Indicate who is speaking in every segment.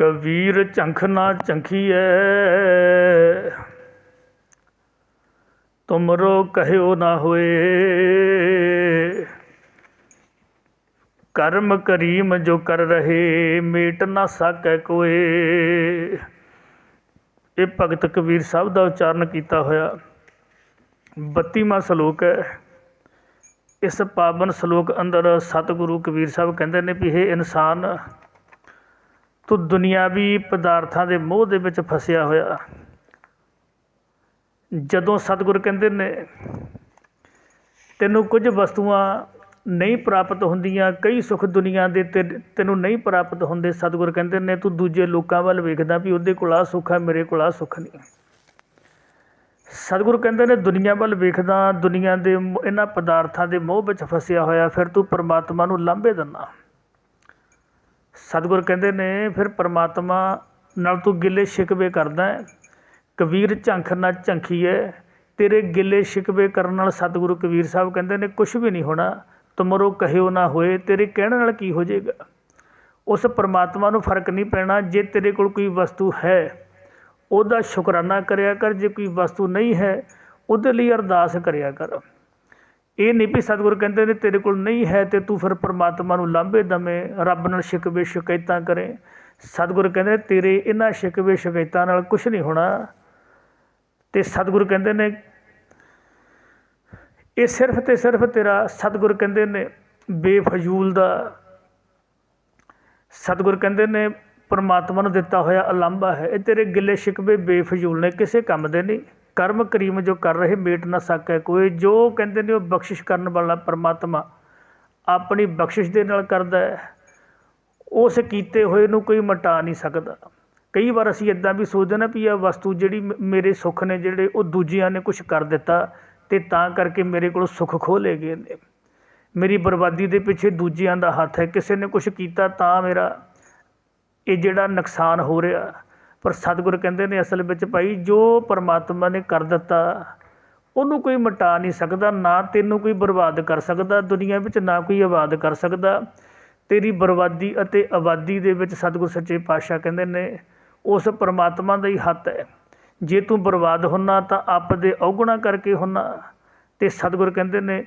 Speaker 1: ਕਬੀਰ ਝੰਖ ਨਾ ਝੰਖੀਐ। ਤੁਮਰੋ ਕਹਿਓ ਨਾ ਹੋਏ। ਕਰਮ ਕਰੀਮ ਜੋ ਕਰ ਰਹੇ, ਮੇਟ ਨਾ ਸਾਕੈ ਕੋਏ। ਇਹ ਭਗਤ ਕਬੀਰ ਸਾਹਿਬ ਦਾ ਉਚਾਰਨ ਕੀਤਾ ਹੋਇਆ। 32ਵਾਂ ਸ਼ਲੋਕ ਹੈ। ਇਸ ਪਾਵਨ ਸ਼ਲੋਕ ਅੰਦਰ ਸਤਿਗੁਰੂ ਕਬੀਰ ਸਾਹਿਬ ਕਹਿੰਦੇ ਨੇ ਵੀ ਇਹ ਇਨਸਾਨ ਤੂੰ ਦੁਨਿਆਵੀ ਪਦਾਰਥਾਂ ਦੇ ਮੋਹ ਦੇ ਵਿੱਚ ਫਸਿਆ ਹੋਇਆ। ਜਦੋਂ ਸਤਿਗੁਰ ਕਹਿੰਦੇ ਨੇ, ਤੈਨੂੰ ਕੁਝ ਵਸਤੂਆਂ ਨਹੀਂ ਪ੍ਰਾਪਤ ਹੁੰਦੀਆਂ, ਕਈ ਸੁੱਖ ਦੁਨੀਆ ਦੇ ਤੇ- ਤੈਨੂੰ ਨਹੀਂ ਪ੍ਰਾਪਤ ਹੁੰਦੇ ਸਤਿਗੁਰ ਕਹਿੰਦੇ ਨੇ, ਤੂੰ ਦੂਜੇ ਲੋਕਾਂ ਵੱਲ ਵੇਖਦਾ ਵੀ ਉਹਦੇ ਕੋਲ ਆ ਸੁੱਖ ਹੈ ਮੇਰੇ ਕੋਲ ਆ ਸੁੱਖ ਨਹੀਂ। ਸਤਿਗੁਰ ਕਹਿੰਦੇ ਨੇ, ਦੁਨੀਆ ਵੱਲ ਵੇਖਦਾ, ਦੁਨੀਆ ਦੇ ਮ- ਇਹਨਾਂ ਪਦਾਰਥਾਂ ਦੇ ਮੋਹ ਵਿੱਚ ਫਸਿਆ ਹੋਇਆ, ਫਿਰ ਤੂੰ ਪਰਮਾਤਮਾ ਨੂੰ ਲਾਂਭੇ ਦਿੰਦਾ। ਸਤਿਗੁਰ ਕਹਿੰਦੇ ਨੇ, ਫਿਰ ਪਰਮਾਤਮਾ ਨਾਲ ਤੂੰ ਗਿੱਲੇ ਸ਼ਿਕਵੇ ਕਰਦਾ ਹੈ। ਕਬੀਰ ਝੰਖ ਨਾ ਝੰਖੀਏ ਤੇਰੇ ਗਿੱਲੇ ਸ਼ਿਕਵੇ ਕਰਨ ਨਾਲ ਸਤਿਗੁਰੂ ਕਬੀਰ ਸਾਹਿਬ ਕਹਿੰਦੇ ਨੇ ਕੁਝ ਵੀ ਨਹੀਂ ਹੋਣਾ, ਤੁਮਰੋ ਕਹਿਓ ਨਾ ਹੋਏ, ਤੇਰੇ ਕਹਿਣ ਨਾਲ ਕੀ ਹੋ ਜਾਏਗਾ? ਉਸ ਪਰਮਾਤਮਾ ਨੂੰ ਫ਼ਰਕ ਨਹੀਂ ਪੈਣਾ, ਜੇ ਤੇਰੇ ਕੋਲ ਕੋਈ ਵਸਤੂ ਹੈ, ਉਹਦਾ ਸ਼ੁਕਰਾਨਾ ਕਰਿਆ ਕਰ, ਜੇ ਕੋਈ ਵਸਤੂ ਨਹੀਂ ਹੈ, ਉਹਦੇ ਲਈ ਅਰਦਾਸ ਕਰਿਆ ਕਰ। ਇਹ ਨਹੀਂ ਵੀ ਸਤਿਗੁਰ ਕਹਿੰਦੇ ਨੇ, ਤੇਰੇ ਕੋਲ ਨਹੀਂ ਹੈ ਤੇ ਤੂੰ ਫਿਰ ਪਰਮਾਤਮਾ ਨੂੰ ਲਾਂਭੇ ਦਵੇਂ, ਰੱਬ ਨਾਲ ਸ਼ਿਕਵੇ ਸ਼ਿਕਾਇਤਾਂ ਕਰੇ। ਸਤਿਗੁਰ ਕਹਿੰਦੇ ਨੇ, ਤੇਰੇ ਇਹਨਾਂ ਸ਼ਿਕਵੇ ਸ਼ਿਕਾਇਤਾਂ ਨਾਲ ਕੁਝ ਨਹੀਂ ਹੋਣਾ। ਤੇ ਸਤਿਗੁਰ ਕਹਿੰਦੇ ਨੇ, ਇਹ ਸਿਰਫ ਤੇ ਸਿਰਫ ਤੇਰਾ ਸਤਿਗੁਰ ਕਹਿੰਦੇ ਨੇ, ਬੇਫਜ਼ੂਲ ਦਾ। ਸਤਿਗੁਰ ਕਹਿੰਦੇ ਨੇ, ਪਰਮਾਤਮਾ ਨੂੰ ਦਿੱਤਾ ਹੋਇਆ ਅਲੰਭਾ ਹੈ। ਇਹ ਤੇਰੇ ਗਿੱਲੇ ਸ਼ਿਕਵੇ ਬੇਫਜ਼ੂਲ ਨੇ, ਕਿਸੇ ਕੰਮ ਦੇ ਨਹੀਂ। ਕਰਮ ਕਰੀਮ ਜੋ ਕਰ ਰਹੇ, ਮੇਟ ਨਾ ਸਕੈ ਕੋਈ। ਜੋ ਕਹਿੰਦੇ ਨੇ ਉਹ ਬਖਸ਼ਿਸ਼ ਕਰਨ ਵਾਲਾ ਪਰਮਾਤਮਾ ਆਪਣੀ ਬਖਸ਼ਿਸ਼ ਦੇ ਨਾਲ ਕਰਦਾ ਹੈ। ਉਸ ਕੀਤੇ ਹੋਏ ਨੂੰ ਕੋਈ ਮਟਾ ਨਹੀਂ ਸਕਦਾ। ਕਈ ਵਾਰ ਅਸੀਂ ਇਦਾਂ ਵੀ ਸੋਚਦੇ ਨਾ ਵੀ ਇਹ ਵਸਤੂ ਜਿਹੜੀ ਮ- ਮੇਰੇ ਸੁੱਖ ਨੇ, ਜਿਹੜੇ ਉਹ ਦੂਜਿਆਂ ਨੇ ਕੁਝ ਕਰ ਦਿੱਤਾ ਤੇ ਤਾਂ ਕਰਕੇ ਮੇਰੇ ਕੋਲ ਸੁੱਖ ਖੋਹ ਲਏ ਗਏ ਨੇ। ਮੇਰੀ ਬਰਬਾਦੀ ਦੇ ਪਿੱਛੇ ਦੂਜਿਆਂ ਦਾ ਹੱਥ ਹੈ। ਕਿਸੇ ਨੇ ਕੁਝ ਕੀਤਾ ਤਾਂ ਮੇਰਾ ਇਹ ਜਿਹੜਾ ਨੁਕਸਾਨ ਹੋ ਰਿਹਾ ਪਰ ਸਤਿਗੁਰ ਕਹਿੰਦੇ ਨੇ ਅਸਲ ਵਿੱਚ ਭਾਈ ਜੋ ਪਰਮਾਤਮਾ ਨੇ ਕਰ ਦਿੱਤਾ, ਉਹਨੂੰ ਕੋਈ ਮਿਟਾ ਨਹੀਂ ਸਕਦਾ, ਨਾ ਤੈਨੂੰ ਕੋਈ ਬਰਬਾਦ ਕਰ ਸਕਦਾ ਦੁਨੀਆ ਵਿੱਚ, ਨਾ ਕੋਈ ਆਬਾਦ ਕਰ ਸਕਦਾ। ਤੇਰੀ ਬਰਬਾਦੀ ਅਤੇ ਆਬਾਦੀ ਦੇ ਵਿੱਚ ਸਤਿਗੁਰ ਸੱਚੇ ਪਾਤਸ਼ਾਹ ਕਹਿੰਦੇ ਨੇ, ਉਸ ਪਰਮਾਤਮਾ ਦਾ ਹੀ ਹੱਥ ਹੈ। ਜੇ ਤੂੰ ਬਰਬਾਦ ਹੁੰਨਾ ਤਾਂ ਆਪ ਦੇ ਔਗਣਾ ਕਰਕੇ ਹੁੰਨਾ। ਤੇ ਸਤਿਗੁਰ ਕਹਿੰਦੇ ਨੇ,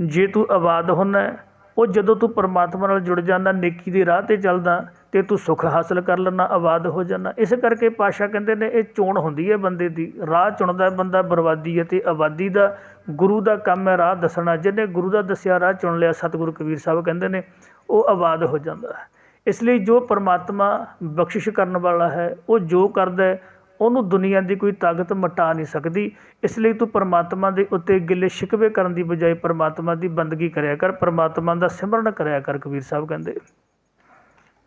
Speaker 1: ਜੇ ਤੂੰ ਆਬਾਦ ਹੁੰਨਾ ਉਹ ਜਦੋਂ ਤੂੰ ਪਰਮਾਤਮਾ ਨਾਲ ਜੁੜ ਜਾਂਦਾ, ਨੇਕੀ ਦੇ ਰਾਹ ਤੇ ਚੱਲਦਾ, ਤੇ ਤੂੰ ਸੁੱਖ ਹਾਸਲ ਕਰ ਲੈਣਾ ਆਬਾਦ ਹੋ ਜਾਣਾ ਇਸ ਕਰਕੇ ਪਾਸ਼ਾ ਕਹਿੰਦੇ ਨੇ, ਇਹ ਚੋਣ ਹੁੰਦੀ ਹੈ ਬੰਦੇ ਦੀ। ਰਾਹ ਚੁਣਦਾ ਬੰਦਾ, ਬਰਬਾਦੀ ਹੈ ਅਤੇ ਆਬਾਦੀ ਦਾ, ਗੁਰੂ ਦਾ ਕੰਮ ਹੈ ਰਾਹ ਦੱਸਣਾ। ਜਿਹਨੇ ਗੁਰੂ ਦਾ ਦੱਸਿਆ, ਰਾਹ ਚੁਣ ਲਿਆ, ਸਤਿਗੁਰੂ ਕਬੀਰ ਸਾਹਿਬ ਕਹਿੰਦੇ ਨੇ, ਉਹ ਆਬਾਦ ਹੋ ਜਾਂਦਾ ਹੈ। ਇਸ ਲਈ ਜੋ ਪਰਮਾਤਮਾ ਬਖਸ਼ਿਸ਼ ਕਰਨ ਵਾਲਾ ਹੈ, ਉਹ ਜੋ ਕਰਦਾ ਹੈ ਉਹਨੂੰ ਦੁਨੀਆ ਦੀ ਕੋਈ ਤਾਕਤ ਮਿਟਾ ਨਹੀਂ ਸਕਦੀ। ਇਸ ਲਈ ਤੂੰ ਪਰਮਾਤਮਾ ਦੇ ਉੱਤੇ ਗਿੱਲੇ ਸ਼ਿਕਵੇ ਕਰਨ ਦੀ ਬਜਾਏ ਪਰਮਾਤਮਾ ਦੀ ਬੰਦਗੀ ਕਰਿਆ ਕਰ, ਪਰਮਾਤਮਾ ਦਾ ਸਿਮਰਨ ਕਰਿਆ ਕਰ, ਕਬੀਰ ਸਾਹਿਬ ਕਹਿੰਦੇ।